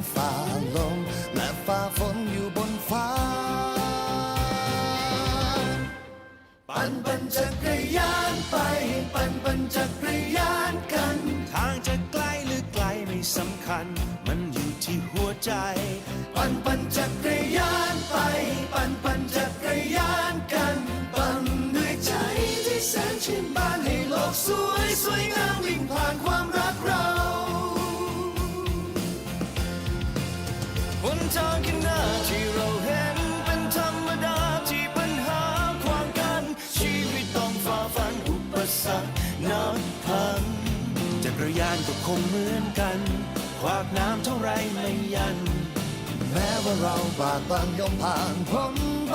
อฝ่าลม และฝ่าฝนอยู่บนฟ้า ปั่นปั่นจักรยานไป ปั่นปั่นจักรยานกัน ทางจะไกลหรือไกลไม่สำคัญ มันอยู่ที่หัวใจ ทางข้างหน้าที่เราเห็นเป็นธรรมดาที่ปัญหาความกัน ชีวิตต้องฝ่าฟันอุปสรรคนับพังจักรยานก็คงเหมือนกัน ขวากน้ำเท่าไรไม่ยัน แม้ว่าเราบากบังย่อมผ่านพ้นไป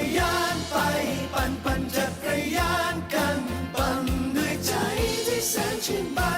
ที่